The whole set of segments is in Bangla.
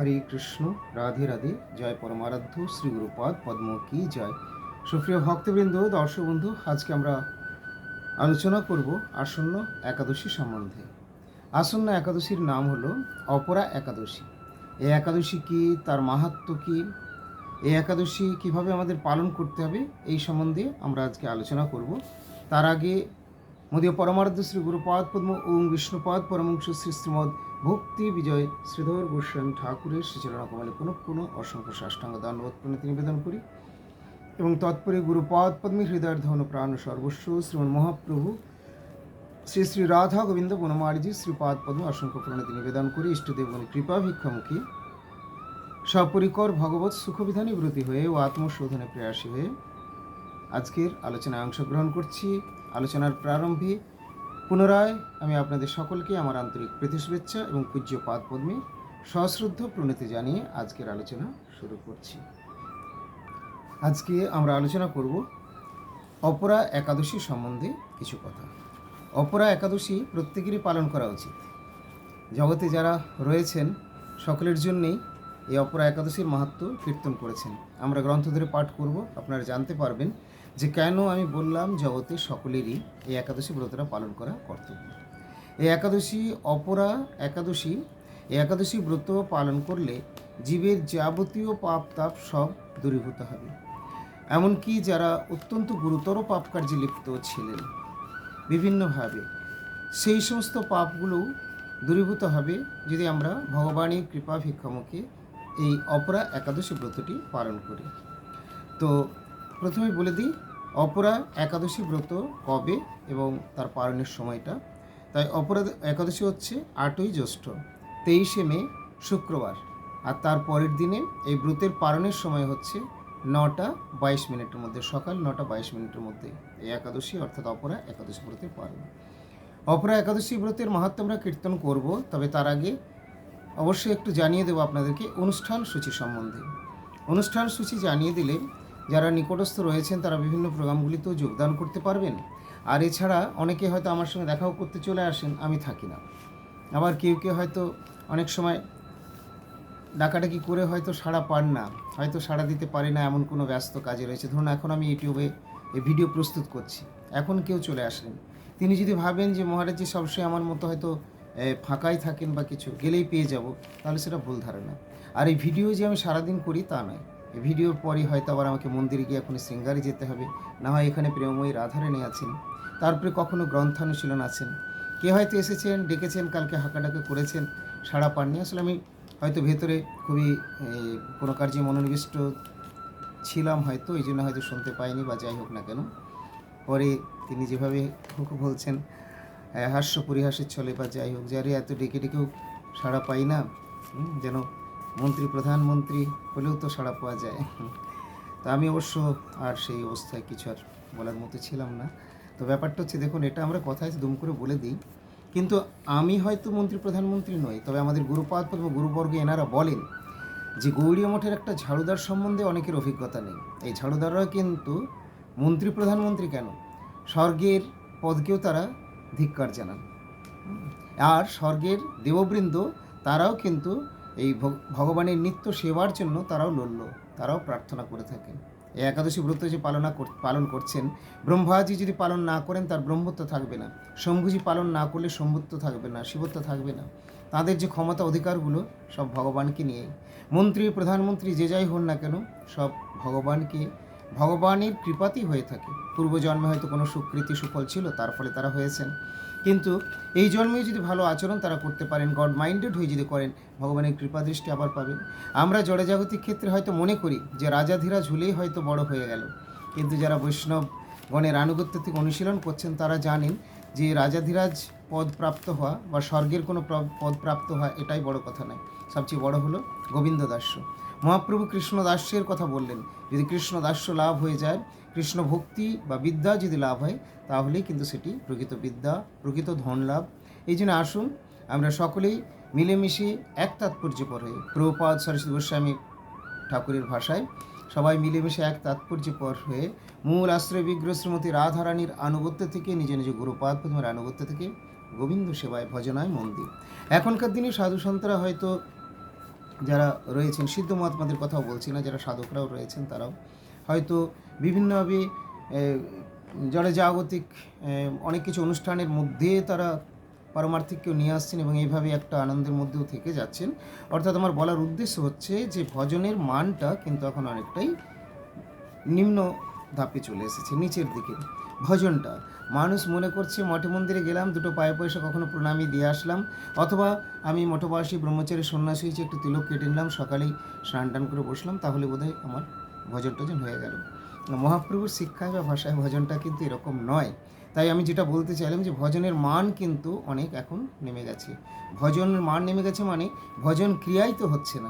হরে কৃষ্ণ, রাধে রাধে, জয় পরমারাধ্য, শ্রী গুরুপাদ, পদ্ম কি জয়। সুপ্রিয় ভক্তবৃন্দ, দর্শক বন্ধু, আজকে আমরা আলোচনা করব আসন্ন একাদশী সম্বন্ধে। আসন্ন একাদশীর নাম হলো অপরা একাদশী। এই একাদশী কি, তার মাহাত্ম কি? এই একাদশী কীভাবে আমাদের পালন করতে হবে, এই সম্বন্ধে আমরা আজকে আলোচনা করব। তার আগে মদীয় পরমারাধ্য শ্রী গুরুপাদ পদ্ম ওম বিষ্ণুপাদ পরমংশ শ্রী শ্রীমদ ভক্তি বিজয় শ্রীধর গোস্বামী ঠাকুরের শ্রীচরণ কমলে কোনো কোনো অসংখ্য সাষ্টাঙ্গ দানবত প্রণতি নিবেদন করি। এবং তৎপরে গুরুপাদ পদ্মী হৃদয়ের ধন প্রাণ সর্বস্ব শ্রীমন মহাপ্রভু শ্রী শ্রী রাধা গোবিন্দ বনমালীজি শ্রীপাদ পদ্ম অসংখ্য প্রণতি নিবেদন করি। ইষ্টদেবগণ কৃপা ভিক্ষামুখী। সপরিকর ভগবত সুখবিধানী ব্রতী হয়ে ও আত্মশোধনে প্রয়াসী হয়ে আজকের আলোচনায় অংশগ্রহণ করছি। আলোচনার প্রারম্ভে পুনরায় আমি আপনাদের সকলকে আমার আন্তরিক প্রীতি, শুভেচ্ছা এবং পূজ্য পাদ পদ্মে সশ্রদ্ধ প্রণতি জানিয়ে আজকের আলোচনা শুরু করছি। আজকে আমরা আলোচনা করব অপরা একাদশী সম্বন্ধে কিছু কথা। অপরা একাদশী প্রত্যেকেরই পালন করা উচিত। জগতে যারা রয়েছেন, সকলের জন্যেই এই অপরা একাদশীর মাহাত্ম কীর্তন করেছেন। আমরা গ্রন্থ ধরে পাঠ করব, আপনারা জানতে পারবেন যে কেন আমি বললাম জগতে সকলেরই এই একাদশী ব্রতটা পালন করা কর্তব্য। এই একাদশী অপরা একাদশী, এই একাদশী ব্রত পালন করলে জীবের যাবতীয় পাপ তাপ সব দূরীভূত হবে। এমনকি যারা অত্যন্ত গুরুতর পাপ কার্যে লিপ্ত ছিলেন, বিভিন্নভাবে সেই সমস্ত পাপগুলো দূরীভূত হবে যদি আমরা ভগবানের কৃপা ভিক্ষামুখে এই অপরা একাদশী ব্রতটি পালন করি। তো প্রথমে বলে দিই, অপরা একাদশী ব্রত কবে এবং তার পালনের সময়টা? তাই অপরা একাদশী হচ্ছে আটই জ্যৈষ্ঠ, তেইশে মে, শুক্রবার। আর তার পরের দিনে এই ব্রতের পালনের সময় হচ্ছে নটা বাইশ মিনিটের মধ্যে, সকাল নটা বাইশ মিনিটের মধ্যে এই একাদশী অর্থাৎ অপরা একাদশী ব্রতের পালন। অপরা একাদশী ব্রতের মাহাত্ম আমরা কীর্তন করব, তবে তার আগে অবশ্যই একটু জানিয়ে দেবো আপনাদেরকে অনুষ্ঠান সূচি সম্বন্ধে। অনুষ্ঠান সূচি জানিয়ে দিলে যারা নিকটস্থ রয়েছেন তারা বিভিন্ন প্রোগ্রামগুলিতেও যোগদান করতে পারবেন। আর এছাড়া অনেকে হয়তো আমার সঙ্গে দেখাও করতে চলে আসেন, আমি থাকি না। আবার কেউ কেউ হয়তো অনেক সময় ডাকাডাকি করে হয়তো সাড়া পান না, হয়তো সাড়া দিতে পারি না, এমন কোনো ব্যস্ত কাজে রয়েছে। ধরুন, এখন আমি ইউটিউবে এই ভিডিও প্রস্তুত করছি, এখন কেউ চলে আসেন। তিনি যদি ভাবেন যে মহারাজজি সবসময় আমার মতো হয়তো ফাঁকাই থাকেন বা কিছু, গেলেই পেয়ে যাব, তাহলে সেটা ভুল ধারণা। আর এই ভিডিও যে আমি সারাদিন করি তা নয়। ভিডিওর পরই হয়তো আবার আমাকে মন্দিরে গিয়ে এখন শৃঙ্গারে যেতে হবে। না হয় এখানে প্রেমময়ী রাধারানী আছেন। তারপরে কখনো গ্রন্থানুশীলন আছেন। কে হয়তো এসেছেন, ডেকেছেন, কালকে হাঁকাডাকা করেছেন, সাড়া পাননি। আসলে আমি হয়তো ভেতরে খুবই কোনো কার্যে মনোনিবিষ্ট ছিলাম হয়তো, এই জন্য হয়তো শুনতে পাইনি বা যাই হোক না কেন। পরে তিনি যেভাবে বলছেন হাস্য পরিহাসের ছলে বা যাই হোক, যারে এত ডেকে ডেকেও সাড়া পাই না যেন মন্ত্রী, প্রধানমন্ত্রী হলেও তো সাড়া পাওয়া যায়। তা আমি অবশ্য আর সেই অবস্থায় কিছু আর বলার মতো ছিলাম না। তো ব্যাপারটা হচ্ছে, দেখুন, এটা আমরা কথায় দুম করে বলে দিই, কিন্তু আমি হয়তো মন্ত্রী, প্রধানমন্ত্রী নই, তবে আমাদের গুরুপাদ বা গুরুবর্গ এনারা বলেন যে গৌরী মঠের একটা ঝাড়ুদার সম্বন্ধে অনেকের অভিজ্ঞতা নেই। এই ঝাড়ুদাররা কিন্তু মন্ত্রী, প্রধানমন্ত্রী কেন? স্বর্গের পদকেও তারা ধিক্কার জানান। আর স্বর্গের দেববৃন্দ, তারাও কিন্তু এই ভগ- ভগবানের নিত্য সেবার জন্য তারাও লড়ল, তারাও প্রার্থনা করে থাকেন। এই একাদশী ব্রত যে পালনা পালন করছেন, ব্রহ্মাজি যদি পালন না করেন তার ব্রহ্মত্ব থাকবে না। শম্ভুজি পালন না করলে শম্ভুত্ব থাকবে না, শিবত্ব থাকবে না। তাদের যে ক্ষমতা অধিকারগুলো সব ভগবানকে নিয়েই। মন্ত্রী, প্রধানমন্ত্রী যে যাই হন না কেন, সব ভগবানকে ভগবানের কৃপাতেই হয়ে থাকে। পূর্বজন্মে হয়তো কোনো সুকৃতি সুফল ছিল, তার ফলে তারা হয়েছেন। কিন্তু এই জন্মে যদি ভালো আচরণ তারা করতে পারেন গড মাইন্ডেড হয়ে যদি করেন, ভগবানের কৃপা দৃষ্টি আবার পাবেন। আমরা জড়জাগতিক ক্ষেত্রে হয়তো মনে করি যে রাজাধীরা ঝুলেই হয়তো বড় হয়ে গেল। কিন্তু যারা বৈষ্ণব গণের আনুগত্য থেকে অনুশীলন করছেন, তারা জানেন যে রাজাধীরাজ পদ প্রাপ্ত হওয়া বা স্বর্গের কোনো পদ প্রাপ্ত হওয়া এটাই বড় কথা নয়। সবচেয়ে বড় হলো গোবিন্দ দাস্য মহাপ্রভু কৃষ্ণ দাস্যের কথা বললেন। যদি কৃষ্ণ দাস্য লাভ হয়ে যায় কৃষ্ণ ভক্তি বা বিদ্যা যদি লাভ হয়, তাহলেই কিন্তু সেটি প্রকৃত বিদ্যা, প্রকৃত ধন লাভ। এই জন্য আসুন, আমরা সকলেই মিলেমিশে এক তাৎপর্যপর হয়ে প্রভুপাদ সরস্বতী গোস্বামী ঠাকুরের ভাষায় সবাই মিলেমিশে এক তাৎপর্যপর হয়ে মূল আশ্রয় বিগ্রহ শ্রীমতী রাধারানীর আনুগত্য থেকে, নিজ নিজ গুরুপাদ প্রথমের আনুগত্য থেকে, গোবিন্দ সেবায় ভজনায় মন্দির এখনকার দিনে সাধু সন্তরা হয়তো যারা রয়েছেন, সিদ্ধ মহাত্মাদের কথাও বলছি না, যারা সাধকরাও রয়েছেন তারাও। হয়তো বিভিন্নভাবে যারা জাগতিক অনেক কিছু অনুষ্ঠানের মধ্যে তারা পারমার্থিককেও নিয়ে আসছেন এবং এইভাবে একটা আনন্দের মধ্যেও থেকে যাচ্ছেন। অর্থাৎ আমার বলার উদ্দেশ্য হচ্ছে যে ভজনের মানটা কিন্তু এখন অনেকটাই নিম্ন ধাপে চলে এসেছে, নিচের দিকে। ভজনটা, মানুষ মনে করছে মঠে মন্দিরে গেলাম, দুটো পায়ে পয়সা কখনো প্রণামী দিয়ে আসলাম, অথবা আমি মঠবাসী, ব্রহ্মচারী, সন্ন্যাসী হয়েছে, একটু তিলক কেটে নিলাম, সকালেই স্নান টান করে বসলাম, তাহলে বোধহয় আমার ভজন টজন হয়ে গেল। মহাপ্রভুর শিক্ষায় বা ভাষায় ভজনটা কিন্তু এরকম নয়। তাই আমি যেটা বলতে চাইলাম যে, ভজনের মান কিন্তু অনেক এখন নেমে গেছে। ভজনের মান নেমে গেছে মানে ভজন ক্রিয়াই তো হচ্ছে না।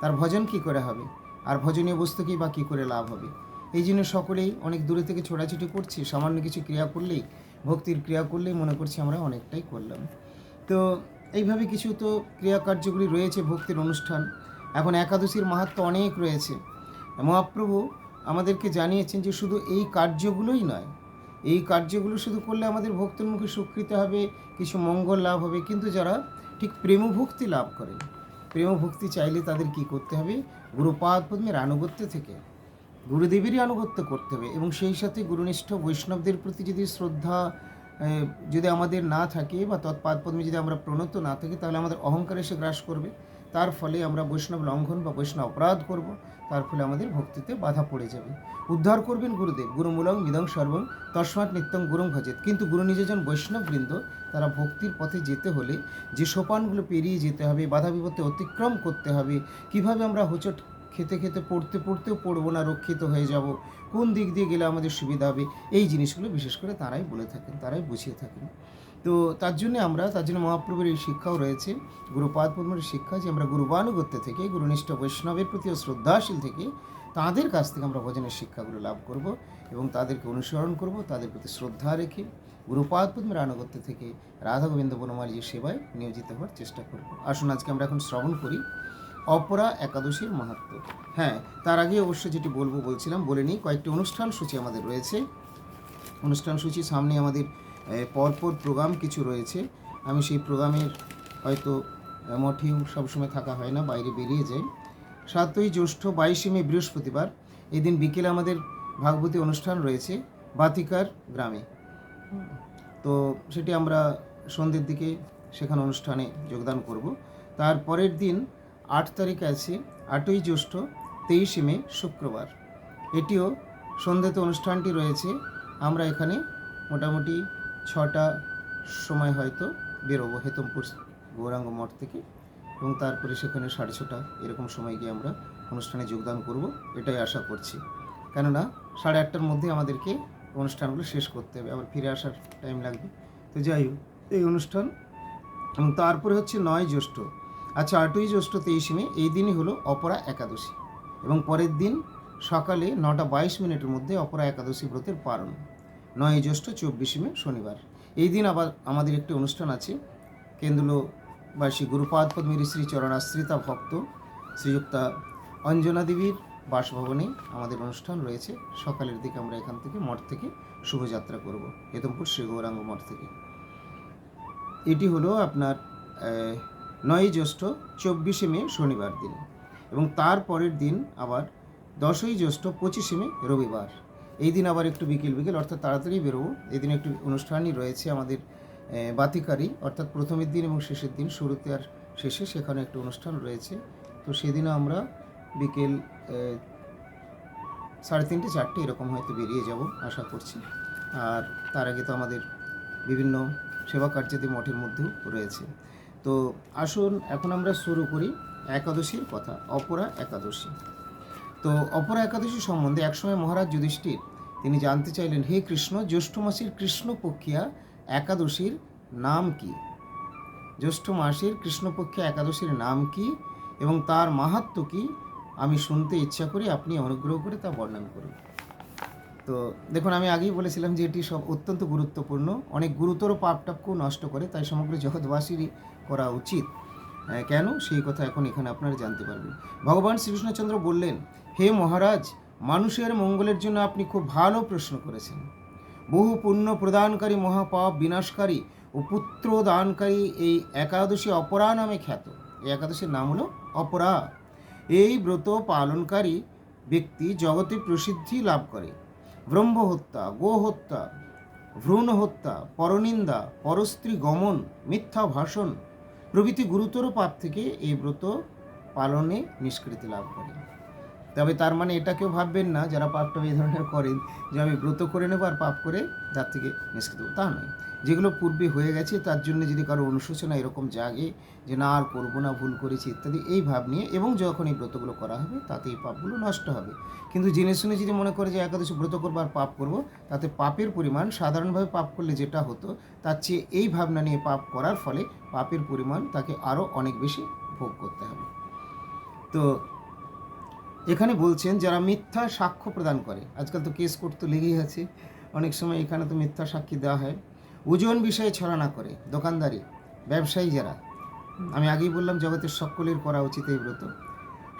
তার ভজন কি করে হবে? আর ভজনীয় বস্তুকেই বা কী করে লাভ হবে? এই জন্য সকলেই অনেক দূরে থেকে ছোটাছুটি করছি, সামান্য কিছু ক্রিয়া করলেই, ভক্তির ক্রিয়া করলেই মনে করছি আমরা অনেকটাই করলাম। তো এইভাবে কিছু তো ক্রিয়াকার্যগুলি রয়েছে ভক্তির অনুষ্ঠান। এখন একাদশীর মাহাত্ম অনেক রয়েছে। মহাপ্রভু আমাদেরকে জানিয়েছেন যে শুধু এই কার্যগুলোই নয়, এই কার্যগুলো শুধু করলে আমাদের ভক্তের মুখে স্বীকৃতি হবে, কিছু মঙ্গল লাভ হবে। কিন্তু যারা ঠিক প্রেমভক্তি লাভ করেন, প্রেমভক্তি চাইলে তাদের কি করতে হবে? গুরুপাদ পদ্মের আনুগত্য থেকে। গুরুদেবেরই আনুগত্য করতে হবে এবং সেই সাথে গুরুনিষ্ঠ বৈষ্ণবদের প্রতি যদি শ্রদ্ধা যদি আমাদের না থাকে বা তৎপাদ পদ্মে যদি আমরা প্রণত না থাকি, তাহলে আমাদের অহংকার এসে গ্রাস করবে। তার ফলে আমরা বৈষ্ণব লঙ্ঘন বা বৈষ্ণব অপরাধ করব, তার ফলে আমাদের ভক্তিতে বাধা পড়ে যাবে। উদ্ধার করবেন গুরুদেব, গুরুমূলং মিদং সর্বং তস্মাৎ নিত্যং গুরুং ভজেত। কিন্তু গুরু নিজেজন বৈষ্ণববৃন্দ, তারা ভক্তির পথে যেতে হলে যে সোপানগুলো পেরিয়ে যেতে হবে, বাধা বিপত্তি অতিক্রম করতে হবে, কীভাবে আমরা হোঁচট খেতে খেতে পড়তে পড়তেও পড়ব না, রক্ষিত হয়ে যাব। কোন দিক দিয়ে গেলে আমাদের সুবিধা হবে? এই জিনিসগুলো বিশেষ করে তারাই বলে থাকেন, তারাই বুঝিয়ে থাকেন। তো তার জন্য আমরা, তার জন্য মহাপ্রভুর এই শিক্ষাও রয়েছে, গুরুপাদ পদ্মের শিক্ষা যে আমরা গুরুবানুগত্য থেকে, গুরুনিষ্ঠ বৈষ্ণবের প্রতিও শ্রদ্ধাশীল থেকে তাদের কাছ থেকে আমরা ভজনের শিক্ষাগুলো লাভ করব এবং তাদেরকে অনুসরণ করব, তাদের প্রতি শ্রদ্ধা রেখে গুরুপাদ পদ্মের আনুগত্য থেকে রাধা গোবিন্দ বনমালীজির সেবায় নিয়োজিত হওয়ার চেষ্টা করব। আসুন আজকে আমরা এখন শ্রবণ করি। অপরা একাদশীর মাহাত্ম। হ্যাঁ তার আগে অবশ্য যেটি বলব, বলছিলাম, বলে নিই, কয়েকটি অনুষ্ঠান সূচি আমাদের রয়েছে। অনুষ্ঠান সূচি সামনে আমাদের পরপর প্রোগ্রাম কিছু রয়েছে। আমি সেই প্রোগ্রামের হয়তো মঠেও সবসময় থাকা হয় না, বাইরে বেরিয়ে যাই। সাতই জ্যৈষ্ঠ, বাইশে মে, বৃহস্পতিবার, এদিন বিকেলে আমাদের ভাগবতী অনুষ্ঠান রয়েছে, বাতিকার গ্রামে। তো সেটি আমরা সন্ধ্যের দিকে সেখানে অনুষ্ঠানে যোগদান করব। তারপরের দিন আট তারিখ আছে, আটই জ্যৈষ্ঠ, তেইশে মে, শুক্রবার। এটিও সন্ধ্যেতে অনুষ্ঠানটি রয়েছে। আমরা এখানে মোটামুটি ছটা সময় হয়তো বেরোবো হেতমপুর গৌরাঙ্গ মঠ থেকে এবং তারপরে সেখানে সাড়ে ছটা এরকম সময় গিয়ে আমরা অনুষ্ঠানে যোগদান করব, এটাই আশা করছি। কেননা সাড়ে আটটার মধ্যে আমাদেরকে অনুষ্ঠানগুলো শেষ করতে হবে, আবার ফিরে আসার টাইম লাগবে। তো যাই হোক, এই অনুষ্ঠান এবং তারপরে হচ্ছে নয় জ্যৈষ্ঠ। আচ্ছা আটই জ্যৈষ্ঠ তেইশে মে, এই দিনই হলো অপরা একাদশী। এবং পরের দিন সকালে নটা বাইশ মিনিটের মধ্যে অপরা একাদশী ব্রতের পালন নয় জ্যৈষ্ঠ, চব্বিশে মে, শনিবার। এই দিন আবার আমাদের একটি অনুষ্ঠান আছে। কেন্দ্রবাসী গুরুপাদ পদ্মীর শ্রী চরণাশ্রিতা ভক্ত শ্রীযুক্তা অঞ্জনা দেবীর বাসভবনে আমাদের অনুষ্ঠান রয়েছে। সকালের দিকে আমরা এখান থেকে মঠ থেকে শুভযাত্রা করব হেতমপুর শ্রী গৌরাঙ্গ মঠ থেকে। এটি হলো আপনার আহ, নয় জ্যৈষ্ঠ চব্বিশে মে শনিবার দিন এবং তার পরের দিন আবার দশই জ্যৈষ্ঠ পঁচিশে মে রবিবার। এই দিন আবার একটু বিকেল বিকেল অর্থাৎ তাড়াতাড়ি বেরোবো। এই দিন একটু অনুষ্ঠানই রয়েছে আমাদের বাতিকারি অর্থাৎ প্রথমের দিন এবং শেষের দিন শুরুতে আর শেষে সেখানে একটু অনুষ্ঠান রয়েছে। তো সেদিনও আমরা বিকেল সাড়ে তিনটে চারটে এরকম হয়তো বেরিয়ে যাব আশা করছি। আর তার আগে তো আমাদের বিভিন্ন সেবা কার্যাদি মঠের মধ্যেও রয়েছে। তো আসুন, এখন আমরা শুরু করি একাদশীর কথা, অপরা একাদশী। তো অপরা একাদশী সম্বন্ধে একসময় মহারাজ যুধিষ্ঠির, তিনি জানতে চাইলেন, হে কৃষ্ণ, জ্যৈষ্ঠ মাসের কৃষ্ণপক্ষিয়া একাদশীর নাম কি? জ্যৈষ্ঠ মাসের কৃষ্ণপক্ষিয়া একাদশীর নাম কি এবং তার মাহাত্ম্য কি? আমি শুনতে ইচ্ছা করি আপনি অনুগ্রহ করে তা বর্ণনা করুন। তো দেখুন, আমি আগেই বলেছিলাম যে এটি সব অত্যন্ত গুরুত্বপূর্ণ। অনেক গুরুতর পাপ টাপকেও নষ্ট করে, তাই সমগ্র জগৎবাসীরই করা উচিত। কেন? সেই কথা এখন এখানে আপনারা জানতে পারবেন। ভগবান শ্রীকৃষ্ণচন্দ্র বললেন, হে মহারাজ, মানুষের মঙ্গলের জন্য আপনি খুব ভালো প্রশ্ন করেছেন। বহু পুণ্য প্রদানকারী মহাপাপ বিনাশকারী ও পুত্র দানকারী এই একাদশী অপরা নামে খ্যাত। এই একাদশীর নাম হলো অপরা। এই ব্রত পালনকারী ব্যক্তি জগতে প্রসিদ্ধি লাভ করে। ব্রহ্ম হত্যা গো হত্যা ভ্রূণ হত্যা পরনিন্দা, পরস্ত্রী গমন, মিথ্যা ভাষণ প্রভৃতি গুরুতর পাপ থেকে এই ব্রত পালনে নিষ্কৃতি লাভ করে। তবে তার মানে এটা কেউ ভাববেন না, যারা পাপটা এই ধরনের করেন, যে আমি ব্রত করে নেব আর পাপ করে তার থেকে নিষ্কৃতি তা নয়। যেগুলো পূর্বে হয়ে গেছে, তার জন্য যদি কারও অনুশোচনা এরকম জাগে যে না, আর করব না, ভুল করেছি ইত্যাদি, এই ভাব নিয়ে এবং যখন এই ব্রতগুলো করা হবে তাতে এই পাপগুলো নষ্ট হবে। কিন্তু জেনে শুনে যদি মনে করে যে একাদশী ব্রত করব আর পাপ করব, তাতে পাপের পরিমাণ, সাধারণভাবে পাপ করলে যেটা হতো, তার চেয়ে এই ভাবনা নিয়ে পাপ করার ফলে পাপের পরিমাণ তাকে আরও অনেক বেশি ভোগ করতে হবে। তো এখানে বলছেন, যারা মিথ্যা সাক্ষ্য প্রদান করে, আজকাল তো কেস কোর্ট তো লেগেই আছে, অনেক সময় এখানে তো মিথ্যা সাক্ষী দেওয়া হয়। ওজন বিষয়ে ছড়ানা করে। দোকানদারি, ব্যবসায়ী যারা। আমি আগেই বললাম, জগতের সকলের করা উচিত এই ব্রত।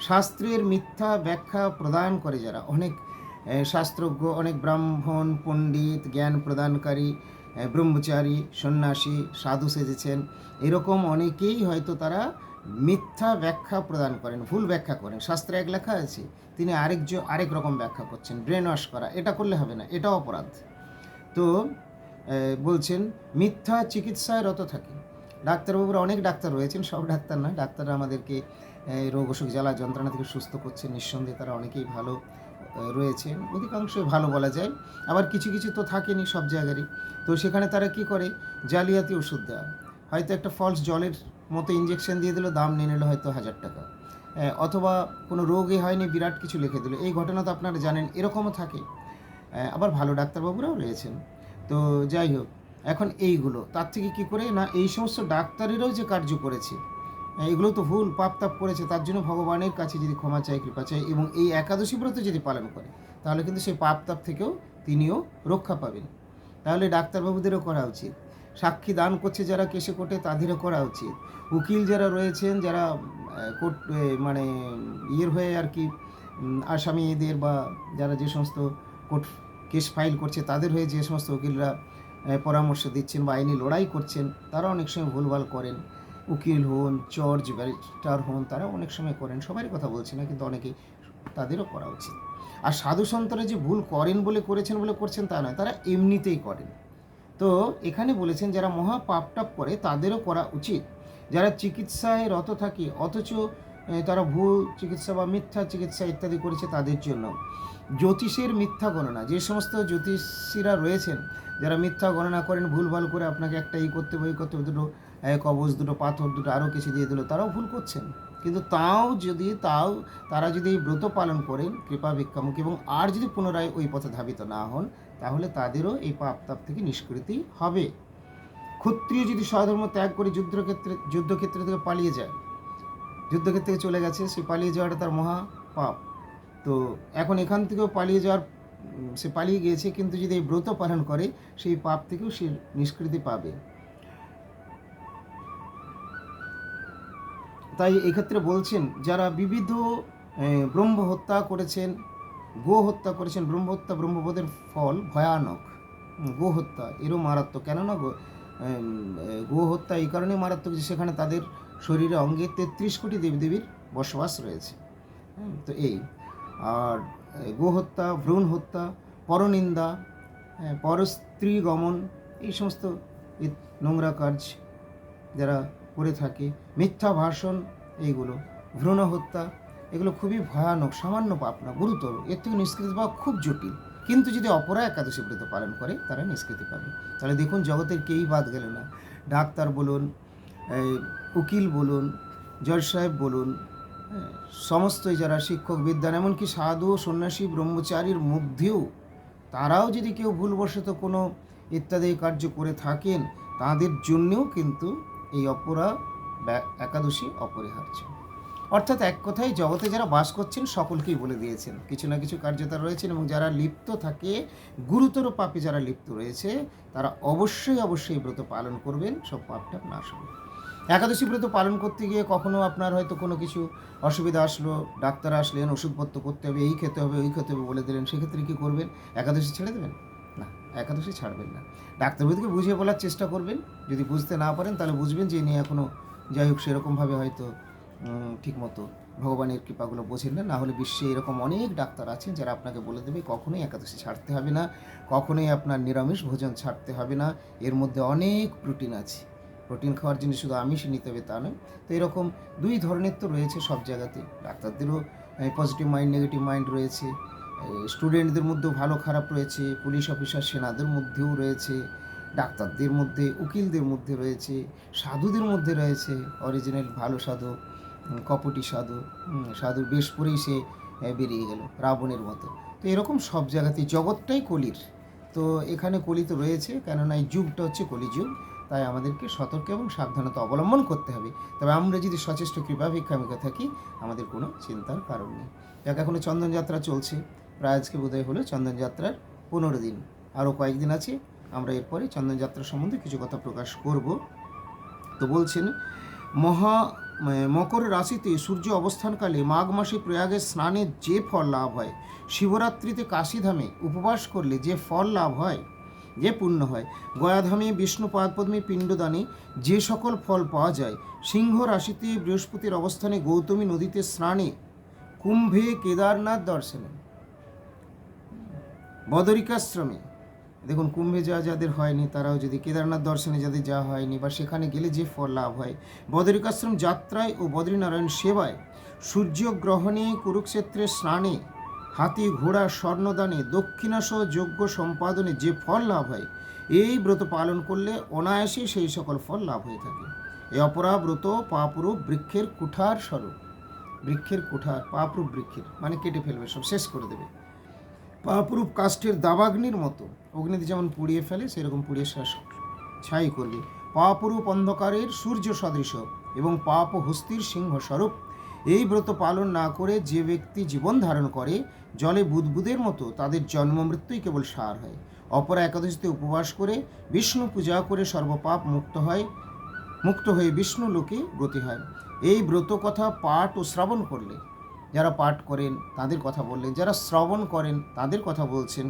শাস্ত্রের মিথ্যা ব্যাখ্যা প্রদান করে যারা, অনেক শাস্ত্রজ্ঞ, অনেক ব্রাহ্মণ, পণ্ডিত, জ্ঞান প্রদানকারী ব্রহ্মচারী, সন্ন্যাসী, সাধু সেজেছেন, এরকম অনেকেই হয়তো তারা মিথ্যা ব্যাখ্যা প্রদান করেন, ভুল ব্যাখ্যা করেন। শাস্ত্রে এক লেখা আছে, তিনি আরেক জ- আরেক রকম ব্যাখ্যা করছেন ব্রেন ওয়াশ করা, এটা করলে হবে না, এটা অপরাধ। তো বলছেন, মিথ্যা চিকিৎসায় রত থাকে। ডাক্তারবাবুরা অনেক ডাক্তার রয়েছেন, সব ডাক্তার না ডাক্তাররা আমাদেরকে রোগ অসুখ জ্বালা যন্ত্রণা থেকে সুস্থ করছেন নিঃসন্দেহে তারা অনেকেই ভালো রয়েছেন অধিকাংশই ভালো বলা যায়, আবার কিছু কিছু তো থাকেনি সব জায়গারই। তো সেখানে তারা কি করে? জালিয়াতি ওষুধ দেওয়া হয়তো একটা ফলস জলের মতো ইঞ্জেকশন দিয়ে দিল, দাম নিয়ে নিল হয়তো হাজার টাকা। অথবা কোনো রোগই হয়নি, বিরাট কিছু লিখে দিল। এই ঘটনা তো আপনারা জানেন, এরকমও থাকে। আবার ভালো ডাক্তারবাবুরাও রয়েছেন। তো যাই হোক, এখন এইগুলো। তার থেকে কি করে না, এই সমস্ত ডাক্তারেরও যে কার্য করেছে এগুলো তো ভুল পাপ তাপ করেছে, তার জন্য ভগবানের কাছে যদি ক্ষমা চায়, কৃপা চায়, এবং এই একাদশী ব্রত যদি পালন করে, তাহলে কিন্তু সেই পাপ তাপ থেকেও তিনিও রক্ষা পাবেন। তাহলে ডাক্তারবাবুদেরও করা উচিত। সাক্ষী দান করছে যারা কেসে কোর্টে তাদেরও করা উচিত। উকিল যারা রয়েছেন, যারা কোর্ট মানে ইয়ের হয়ে আর কি আসামিদের বা যারা যে সমস্ত কোর্ট কেস ফাইল করছে, তাদের হয়ে যে সমস্ত উকিলরা পরামর্শ দিচ্ছেন বা আইনি লড়াই করছেন, তারা অনেক সময় ভুলভাল করেন। উকিল হন জর্জ ব্যারিস্টার হন, তারা অনেক সময় করেন, সবারই কথা বলছি না, কিন্তু অনেকেই তাদেরও করা উচিত। আর সাধু সন্তরা যে ভুল করেন বলে করেছেন বলে করছেন তা নয়, তারা এমনিতেই করেন। তো এখানে বলেছেন, যারা মহা পাপ টাপ করে, তাদেরও করা উচিত। যারা চিকিৎসায় রত থাকে, অথচ তারা ভুল চিকিৎসা বা মিথ্যা চিকিৎসা ইত্যাদি করেছে তাদের জন্য। জ্যোতিষের মিথ্যা গণনা, যে সমস্ত জ্যোতিষীরা রয়েছেন, যারা মিথ্যা গণনা করেন, ভুলভাল করে আপনাকে একটা এই করতে হবে করতে, দুটো কবজ, দুটো পাথর, দুটো আরও কিছু দিয়ে দিল, তারাও ভুল করছেন। কিন্তু তাও যদি, তাও, তারা যদি এই ব্রত পালন করেন, কৃপা ভিক্ষামুখ এবং আর যদি পুনরায় ওই পথে ধাবিত না হন, তাহলে তাদেরও এই পাপ তাপ থেকে নিষ্কৃতি হবে। ক্ষত্রিয় যদি স্বধর্ম ত্যাগ করে যুদ্ধক্ষেত্রে, যুদ্ধক্ষেত্র থেকে পালিয়ে যায় যুদ্ধক্ষেত্র থেকে চলে গেছে, সে পালিয়ে যাওয়াটা তার মহা পাপ। তো এখন এখান থেকেও পালিয়ে যাওয়ার সে পালিয়ে গিয়েছে, কিন্তু যদি এই ব্রত পালন করে, সেই পাপ থেকেও সে নিষ্কৃতি পাবে। তাই এক্ষেত্রে বলছেন, যারা বিবিধ ব্রহ্ম হত্যা করেছেন, গো হত্যা করেছেন, ব্রহ্ম হত্যা, ব্রহ্মবোধের ফল ভয়ানক। গো হত্যা, এরও মারাত্মক। কেননা গো হত্যা এই কারণে মারাত্মক যে সেখানে তাদের শরীরে অঙ্গে তেত্রিশ কোটি দেবদেবীর বসবাস রয়েছে। তো এই। আর গোহত্যা ভ্রূণ হত্যা, পরনিন্দা পরস্ত্রী গমন, এই সমস্ত নোংরা কাজ যারা করে থাকে, মিথ্যা ভাষণ, এইগুলো, ভ্রূণ হত্যা, এগুলো খুবই ভয়ানক, সামান্য পাপ না, গুরুতর। এর থেকে নিষ্কৃতি পাওয়া খুব জটিল। কিন্তু যদি অপরা একাদশী ব্রত পালন করে, তারা নিষ্কৃতি পাবে। তাহলে দেখুন, জগতের কেই বাদ গেল না। ডাক্তার বলুন উকিল বলুন, জজ সাহেব বলুন সমস্তই যারা শিক্ষক বিদ্যান, এমনকি সাধু, সন্ন্যাসী, ব্রহ্মচারীর মধ্যেও তারাও যদি কেউ ভুলবশত কোনো ইত্যাদি কার্য করে থাকেন, তাদের জন্যেও কিন্তু এই অপরা একাদশী অপরিহার্য। অর্থাৎ এক কথায় জগতে যারা বাস করছেন, সকলকেই বলে দিয়েছেন। কিছু না কিছু কার্যতা রয়েছেন এবং যারা লিপ্ত থাকে, গুরুতর পাপে যারা লিপ্ত রয়েছে, তারা অবশ্যই অবশ্যই ব্রত পালন করবেন, সব পাপটা নাশ হবে। একাদশী ব্রত পালন করতে গিয়ে কখনো আপনার হয়তো কোনো কিছু অসুবিধা আসলো, ডাক্তার আসলেন, ওষুধপত্র করতে হবে, এই খেতে হবে, ওই খেতে হবে বলে দিলেন, সেক্ষেত্রে কী করবেন? একাদশী ছেড়ে দেবেন? না, একাদশী ছাড়বেন না। ডাক্তারবাবুকে বুঝিয়ে বলার চেষ্টা করবেন। যদি বুঝতে না পারেন, তাহলে বুঝবেন যে ইনি এখনও যাই হোক সেরকমভাবে হয়তো ঠিকমতো ভগবানের কৃপাগুলো বোঝেন না। না হলে বিশ্বে এরকম অনেক ডাক্তার আছেন যারা আপনাকে বলে দেবে, কখনোই একাদশী ছাড়তে হবে না, কখনোই আপনার নিরামিষ ভোজন ছাড়তে হবে না। এর মধ্যে অনেক প্রোটিন আছে। প্রোটিন খাওয়ার জন্য শুধু আমিষ নিতে হবে, তা নয়। তো এরকম দুই ধরনের তো রয়েছে সব জায়গাতে। ডাক্তারদেরও পজিটিভ মাইন্ড নেগেটিভ মাইন্ড রয়েছে। স্টুডেন্টদের মধ্যেও ভালো খারাপ রয়েছে পুলিশ অফিসার সেনাদের মধ্যেও রয়েছে, ডাক্তারদের মধ্যে, উকিলদের মধ্যে রয়েছে, সাধুদের মধ্যে রয়েছে অরিজিনাল ভালো সাধু কপটি সাধু সাধু বেশ পরেই সে বেরিয়ে গেল, রাবণের মতো। তো এরকম সব জায়গাতেই জগৎটাই কলির। তো এখানে কলি তো রয়েছে, কেননা এই যুগটা হচ্ছে কলিযুগ। তাই আমাদেরকে সতর্ক এবং সাবধানতা অবলম্বন করতে হবে। তবে আমরা যদি সচেষ্ট কৃপা ভিক্ষামিকা থাকি, আমাদের কোনো চিন্তার কারণ নেই। যাক, এখনও চন্দনযাত্রা চলছে। প্রায় আজকে বোধহয় হলো চন্দনযাত্রার পনেরো দিন। আরও কয়েকদিন আছে। আমরা এরপরে চন্দনযাত্রা সম্বন্ধে কিছু কথা প্রকাশ করব। তো বলছেন, মহা মকর রাশিতে সূর্য অবস্থানকালে মাঘ মাসে প্রয়াগের স্নানের যে ফল লাভ হয়, শিবরাত্রিতে কাশীধামে উপবাস করলে যে ফল লাভ হয় যে পূর্ণ হয়। গয়াধামে বিষ্ণু পাদপদ্মী পিণ্ডদানে যে সকল ফল পাওয়া যায়, সিংহ রাশিতে বৃহস্পতির অবস্থানে গৌতমী নদীতে স্নানে কুম্ভে কেদারনাথ দর্শনে। বদরিকাশ্রমে। দেখুন, কুম্ভে যাওয়া যাদের হয়নি, তারাও যদি কেদারনাথ দর্শনে যাদের যাওয়া হয়নি বা সেখানে গেলে যে ফল লাভ হয়, বদরিকাশ্রম যাত্রায় ও বদ্রীনারায়ণ সেবায় সূর্যগ্রহণে কুরুক্ষেত্রে স্নানে হাতি, ঘোড়া, স্বর্ণদানে দক্ষিণাসহ যোগ্য সম্পাদনে যে ফল লাভ হয়, এই ব্রত পালন করলে অনায়াসে সেই সকল ফল লাভ হয়ে থাকে। এই অপরা ব্রত পাপরূপ বৃক্ষের কুঠার স্বরূপ। বৃক্ষের কুঠার, পাপরূপ বৃক্ষের মানে কেটে ফেলবে, সব শেষ করে দেবে। পাপরূপ কাষ্ঠের দাবাগ্নির মতো, অগ্নিতে যেমন পুড়িয়ে ফেলে, সেরকম পুড়িয়ে শেষ ছাই করবে। পাপরূপ অন্ধকারের সূর্য সদৃশ এবং পাপ হস্তির সিংহ স্বরূপ এই ব্রত পালন না করে যে ব্যক্তি জীবন ধারণ করে, জলে বুদবুদের মতো তাদের জন্ম মৃত্যুই কেবল সার হয়। অপরা একাদশীতে উপবাস করে, বিষ্ণু পূজা করে সর্বপাপ মুক্ত হয়, মুক্ত হয়ে বিষ্ণু লোকে গতি হয়। এই ব্রত কথা পাঠ ও শ্রবণ করলে, যারা পাঠ করেন তাদের কথা বললেন, যারা শ্রবণ করেন তাদের কথা বলছেন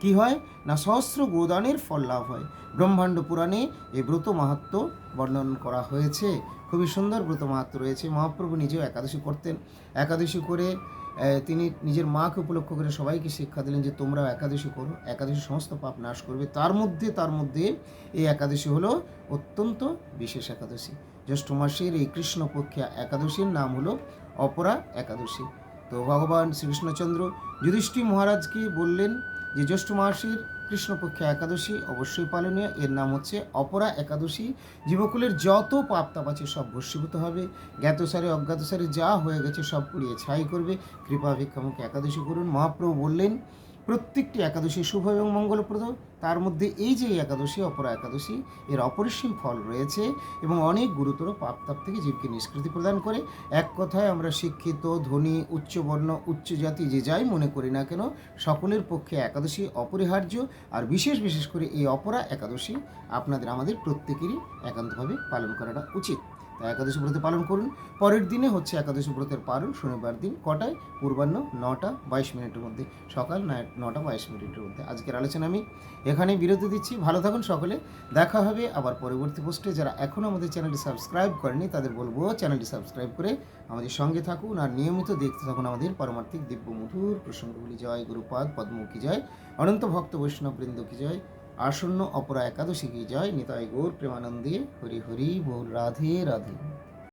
কি হয়? না সহস্র গোদানের ফল লাভ হয়। ব্রহ্মাণ্ড পুরাণে এই ব্রত মাহাত্ম বর্ণন করা হয়েছে। খুবই সুন্দর ব্রত মাহাত্ম রয়েছে। মহাপ্রভু নিজেও একাদশী করতেন। একাদশী করে তিনি নিজের মাকে উপলক্ষ করে সবাইকে শিক্ষা দিলেন যে তোমরাও একাদশী করো। একাদশী সমস্ত পাপ নাশ করবে। তার মধ্যে তার মধ্যে এই একাদশী হলো অত্যন্ত বিশেষ একাদশী। জ্যৈষ্ঠ মাসের এই কৃষ্ণপক্ষে একাদশীর নাম হলো অপরা একাদশী। তো ভগবান শ্রীকৃষ্ণচন্দ্র যুধিষ্ঠির মহারাজকে বললেন যে জ্যৈষ্ঠ মাসের কৃষ্ণপক্ষে একাদশী অবশ্যই পালনীয়। এর নাম হচ্ছে অপরা একাদশী। জীবকুলের যত পাপ তাপ আছে সব ভস্মীভূত হবে। জ্ঞাতসারে, অজ্ঞাতসারে যা হয়ে গেছে সব পুড়িয়ে ছাই করবে। কৃপা ভিক্ষামুখ একাদশী করুন। মহাপ্রভু বললেন প্রত্যেকটি একাদশী শুভ এবং মঙ্গলপ্রদ। তার মধ্যে এই যে একাদশী, অপরা একাদশী, এর অপরিসীম ফল রয়েছে এবং অনেক গুরুতর পাপ তাপ থেকে জীবকে নিষ্কৃতি প্রদান করে। এক কথায় আমরা শিক্ষিত, ধনী, উচ্চবর্ণ উচ্চ জাতি যে যাই মনে করি না কেন, সকলের পক্ষে একাদশী অপরিহার্য। আর বিশেষ বিশেষ করে এই অপরা একাদশী আপনাদের, আমাদের প্রত্যেকেরই একান্তভাবে পালন করাটা উচিত। তাই একাদশী ব্রত পালন করুন। পরের দিনে হচ্ছে একাদশী ব্রতের পালন শনিবার দিন কটায়? পূর্বাহ্ন নটা বাইশ মিনিটের মধ্যে, সকাল নটা বাইশ মিনিটের মধ্যে। আজকের আলোচনা আমি এখানে বিরতি দিচ্ছি। ভালো থাকুন সকলে। দেখা হবে আবার পরবর্তী পোস্টে। যারা এখনও আমাদের চ্যানেলটি সাবস্ক্রাইব করেনি তাদের বলব চ্যানেলটি সাবস্ক্রাইব করে আমাদের সঙ্গে থাকুন আর নিয়মিত দেখতে থাকুন আমাদের পারমার্থিক দিব্য মধুর প্রসঙ্গগুলি। জয় গুরুপাদ, পদ্মমুখী জয়, অনন্ত ভক্ত বৈষ্ণব বৃন্দ কি জয়। আসন্ন অপরা একাদশী কি জয় নিতাই গৌর প্রেমানন্দে হরি হরি বল রাধে রাধে।